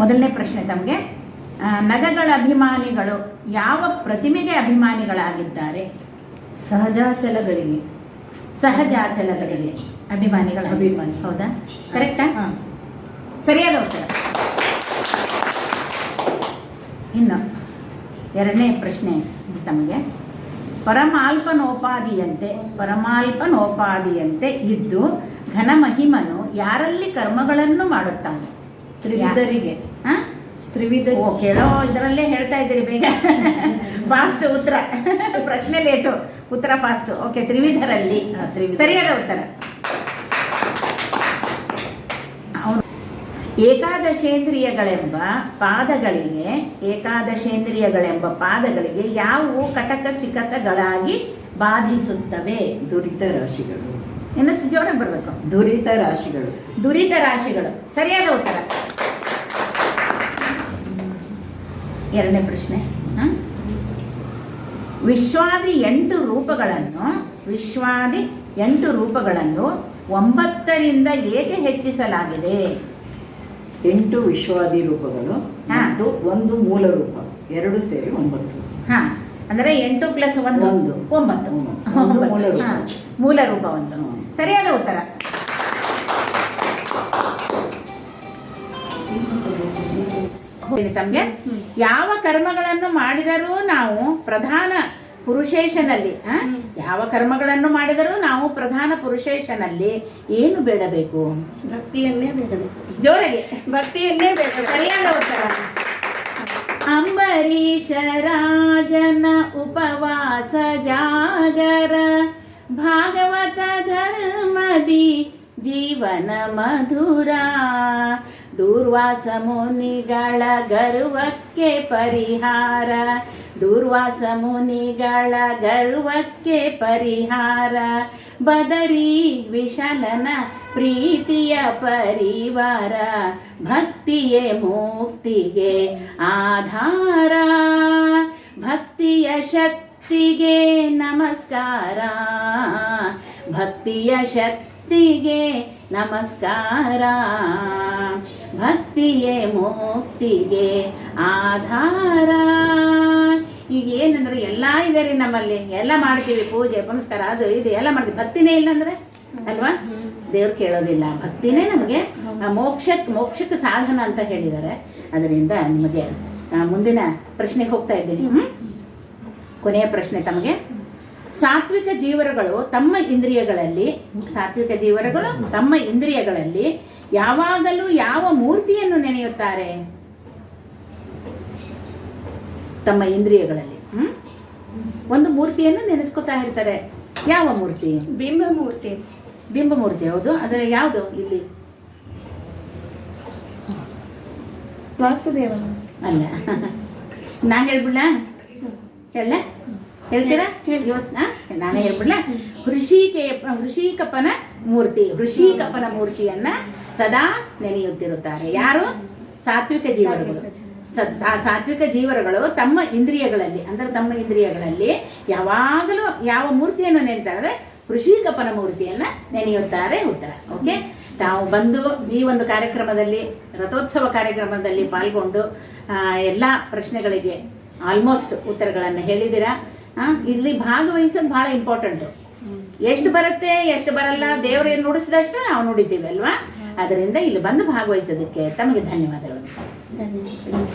ಮೊದಲನೇ ಪ್ರಶ್ನೆ ತಮಗೆ. ನಗಗಳ ಅಭಿಮಾನಿಗಳು ಯಾವ ಪ್ರತಿಮೆಗೆ ಅಭಿಮಾನಿಗಳಾಗಿದ್ದಾರೆ? ಸಹಜಾಚಲಗಳಿಗೆ. ಸಹಜಾಚಲಗಳಿಗೆ ಅಭಿಮಾನಿಗಳ ಅಭಿಮಾನಿ. ಹೌದಾ? ಕರೆಕ್ಟಾ ಹಾ. ಸರಿಯಾದ ಉತ್ತರ. ಇನ್ನು ಎರಡನೇ ಪ್ರಶ್ನೆ ತಮಗೆ. ಪರಮಾಲ್ಪನೋಪಾದಿಯಂತೆ ಪರಮಾಲ್ಪನೋಪಾದಿಯಂತೆ ಇದ್ದು ಘನಮಹಿಮನು ಯಾರಲ್ಲಿ ಕರ್ಮಗಳನ್ನು ಮಾಡುತ್ತಾನೆ? ತ್ರಿವಿಧರಿಗೆ. ಹಾ? ತ್ರಿವಿಧ ಕೇಳೋ ಇದರಲ್ಲೇ ಹೇಳ್ತಾ ಇದ್ದೀರಿ ಬೇಗ. ಫಾಸ್ಟ್ ಉತ್ತರ. ಪ್ರಶ್ನೆ ಲೇಟು. ಉತ್ತರ ಫಾಸ್ಟ್. ಓಕೆ ತ್ರಿವಿಧರಲ್ಲಿ. ಸರಿಯಾದ ಉತ್ತರ. ಏಕಾದಶೇಂದ್ರಿಯಗಳೆಂಬ ಪಾದಗಳಿಗೆ ಏಕಾದಶೇಂದ್ರಿಯಗಳೆಂಬ ಪಾದಗಳಿಗೆ ಯಾವುವು ಕಟಕ ಸಿಕತಗಳಾಗಿ ಬಾಧಿಸುತ್ತವೆ? ದುರಿತ ರಾಶಿಗಳು. ಇನ್ನು ಜೋರಾಗಿ ಬರಬೇಕು? ದುರಿತ ರಾಶಿಗಳು. ದುರಿತ ರಾಶಿಗಳು. ಸರಿಯಾದ ಉತ್ತರ. ಎರಡನೇ ಪ್ರಶ್ನೆ ಹ? ವಿಶ್ವಾದಿ ಎಂಟು ರೂಪಗಳನ್ನು ವಿಶ್ವಾದಿ ಎಂಟು ರೂಪಗಳನ್ನು ಒಂಬತ್ತರಿಂದ ಏಕೆ ಹೆಚ್ಚಿಸಲಾಗಿದೆ ಎಂಟು ವಿಶ್ವಾದಿ ರೂಪಗಳು. ಮತ್ತು ಒಂದು ಮೂಲ ರೂಪ ಎರಡು ಸೇರಿ ಒಂಬತ್ತು ಹಾ ಅಂದರೆ ಎಂಟು ಪ್ಲಸ್ ಒಂದು ಒಂದು. ಒಂಬತ್ತು ಒಂದು ಮೂಲ ರೂಪ. ಮೂಲ ರೂಪ ಒಂದು ಸರಿಯಾದ ಉತ್ತರ ತಮಗೆ. ಯಾವ ಕರ್ಮಗಳನ್ನು ಮಾಡಿದರೂ ನಾವು ಪ್ರಧಾನ ಪುರುಷೇಶನಲ್ಲಿ? ಯಾವ ಕರ್ಮಗಳನ್ನು ಮಾಡಿದರೂ ನಾವು ಪ್ರಧಾನ ಪುರುಷೇಶನಲ್ಲಿ ಏನು ಬೇಡಬೇಕು? ಭಕ್ತಿಯನ್ನೇ ಬೇಡಬೇಕು. ಜೋರಾಗಿ. ಭಕ್ತಿಯನ್ನೇ ಬೇಡ ಸರಿಯಾದ ಉತ್ತರ. ಅಂಬರೀಷ ರಾಜನ ಉಪವಾಸ ಜಾಗರ ಭಾಗವತ ಧರ್ಮದಿ ಜೀವನ ಮಧುರ. ದೂರ್ವಾಸ ಮುನಿಗಳ ಗರ್ವಕ್ಕೆ ಪರಿಹಾರ. ದೂರ್ವಾಸ ಮುನಿಗಳ ಗರ್ವಕ್ಕೆ ಪರಿಹಾರ. ಬದರಿ ವಿಶಲನ ಪ್ರೀತಿಯ ಪರಿವಾರ. ಭಕ್ತಿಯೇ ಮುಕ್ತಿಗೆ ಆಧಾರ. ಭಕ್ತಿಯ ಶಕ್ತಿಗೆ ನಮಸ್ಕಾರ. ಭಕ್ತಿಯ ಶಕ್ತಿಗೆ ನಮಸ್ಕಾರ. ಭಕ್ತಿಯೇ ಮುಕ್ತಿಗೆ ಆಧಾರ. ಈಗ ಏನಂದ್ರೆ ಎಲ್ಲ ಇದೆ ರೀ ನಮ್ಮಲ್ಲಿ. ಎಲ್ಲ ಮಾಡ್ತೀವಿ ಪೂಜೆ, ಪುನಸ್ಕಾರ, ಅದು ಇದು ಎಲ್ಲ ಮಾಡ್ತೀವಿ. ಭಕ್ತಿನೇ ಇಲ್ಲಂದ್ರೆ ಅಲ್ವಾ? ದೇವ್ರು ಕೇಳೋದಿಲ್ಲ. ಭಕ್ತಿನೇ ನಮಗೆ ಮೋಕ್ಷಕ್ಕೆ ಮೋಕ್ಷಕ್ಕೆ ಸಾಧನ ಅಂತ ಹೇಳಿದ್ದಾರೆ. ಅದರಿಂದ ನಿಮಗೆ ಮುಂದಿನ ಪ್ರಶ್ನೆಗೆ ಹೋಗ್ತಾ ಇದ್ದೀನಿ? ಕೊನೆಯ ಪ್ರಶ್ನೆ ತಮಗೆ. ಸಾತ್ವಿಕ ಜೀವರಗಳು ತಮ್ಮ ಇಂದ್ರಿಯಗಳಲ್ಲಿ ಸಾತ್ವಿಕ ಜೀವರಗಳು ತಮ್ಮ ಇಂದ್ರಿಯಗಳಲ್ಲಿ ಯಾವಾಗಲೂ ಯಾವ ಮೂರ್ತಿಯನ್ನು ನೆನೆಯುತ್ತಾರೆ? ತಮ್ಮ ಇಂದ್ರಿಯಗಳಲ್ಲಿ. ಹ್ಮ್? ಒಂದು ಮೂರ್ತಿಯನ್ನು ನೆನೆಸ್ಕೊತಾ ಇರ್ತಾರೆ. ಯಾವ ಮೂರ್ತಿ? ಬಿಂಬ ಮೂರ್ತಿ. ಬಿಂಬ ಮೂರ್ತಿ ಹೌದು. ಅದರ ಯಾವುದು ಇಲ್ಲಿ? ವಾಸುದೇವ. ಅಲ್ಲ. ನಾ ಹೇಳ್ಬಿಡ ಹೇಳ ಹೇಳ್ತೀರಾ? ಇವತ್ತು ನಾನೇ ಹೇಳ್ಬಿಡ್ಲ? ಹೃಷಿಕೆ ಹೃಷಿಕಪ್ಪನ ಮೂರ್ತಿ ಹೃಷಿಕಪ್ಪನ ಮೂರ್ತಿಯನ್ನ ಸದಾ ನೆನೆಯುತ್ತಿರುತ್ತಾರೆ. ಯಾರು? ಸಾತ್ವಿಕ ಜೀವನಗಳು ಸದ್ ಆ ಸಾತ್ವಿಕ ಜೀವರುಗಳು ತಮ್ಮ ಇಂದ್ರಿಯಗಳಲ್ಲಿ ಅಂದರೆ ತಮ್ಮ ಇಂದ್ರಿಯಗಳಲ್ಲಿ ಯಾವಾಗಲೂ ಯಾವ ಮೂರ್ತಿಯನ್ನು ನೆನೆತಾರೆ ಅಂದರೆ ಋಷಿಕಪ್ಪನ ಮೂರ್ತಿಯನ್ನು ನೆನೆಯುತ್ತಾರೆ ಉತ್ತರ. ಓಕೆ ತಾವು ಬಂದು ಈ ಒಂದು ಕಾರ್ಯಕ್ರಮದಲ್ಲಿ ರಥೋತ್ಸವ ಕಾರ್ಯಕ್ರಮದಲ್ಲಿ ಪಾಲ್ಗೊಂಡು ಎಲ್ಲ ಪ್ರಶ್ನೆಗಳಿಗೆ ಆಲ್ಮೋಸ್ಟ್ ಉತ್ತರಗಳನ್ನು ಹೇಳಿದ್ದೀರಾ? ಆ, ಇಲ್ಲಿ ಭಾಗವಹಿಸೋದು ಭಾಳ ಇಂಪಾರ್ಟೆಂಟ್ ಎಷ್ಟು ಬರುತ್ತೆ ಎಷ್ಟು ಬರಲ್ಲ ದೇವರೇನು ನುಡಿಸಿದಷ್ಟು ನಾವು ನುಡಿತೀವಿ ಅಲ್ವಾ? ಅದರಿಂದ ಇಲ್ಲಿ ಬಂದು ಭಾಗವಹಿಸೋದಕ್ಕೆ ತಮಗೆ ಧನ್ಯವಾದಗಳು. ಧನ್ಯವಾದ